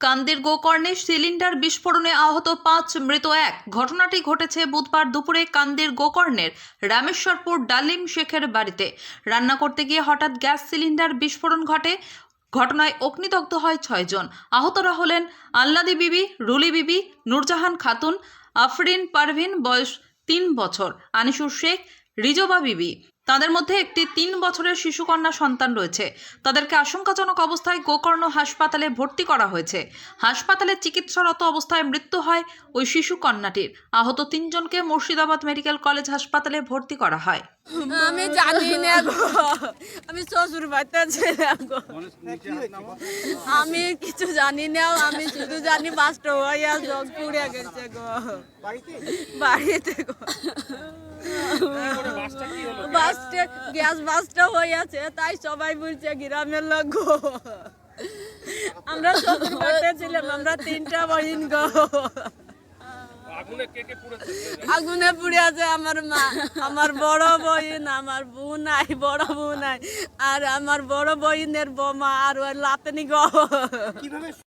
কান্দির গোকর্ণে cylinder বিস্ফোরণে আহত পাঁচ, মৃত এক। ঘটনাটি ঘটেছে বুধবার দুপুরে কান্দির গোকর্ণের রামেশ্বরপুর ডালিম শেখের বাড়িতে। রান্না করতে গিয়ে হঠাৎ গ্যাস সিলিন্ডার বিস্ফোরণ ঘটে। ঘটনায় অগ্নিদগ্ধ হয় ছয়জন আহতরা হলেন আল্লাদি বিবি, রুলি বিবি, নূরজাহান খাতুন, আফরিন পারভিন বয়স তিন বছর, আনিসুর শেখ, রিজবা বিবি। তাদের মধ্যে একটি তিন বছরের শিশুকন্যা সন্তান রয়েছে। তাদেরকে আশঙ্কাজনক অবস্থায় গোকর্ণ হাসপাতালে ভর্তি করা হয়েছে। হাসপাতালে চিকিৎসারত অবস্থায় মৃত্যু হয় ওই শিশু কন্যাটির আহত তিনজনকে মুর্শিদাবাদ মেডিকেল কলেজ হাসপাতালে ভর্তি করা হয়। আমি জানি না গো। আমি শ্বশুর বাড়িতে ছিলাম গো। আমি কিছু জানি না, আমি শুধু জানি বাসটা হইয়া সব পুড়ে গেছে গো। বাড়িতে গো। বাসটা গ্যাস বাসটা তাই সবাই বলছে গ্রামের লোক গো। আমরা শ্বশুর বাড়িতে ছিলাম আমরা তিনটা বহিন গো। আগুনে পুড়ে আছে আমার মা আমার বড় বোন আমার বোন নাই বড় বোন নাই আর আমার বড় বোনের বোমা আর ওর লাতনি গো।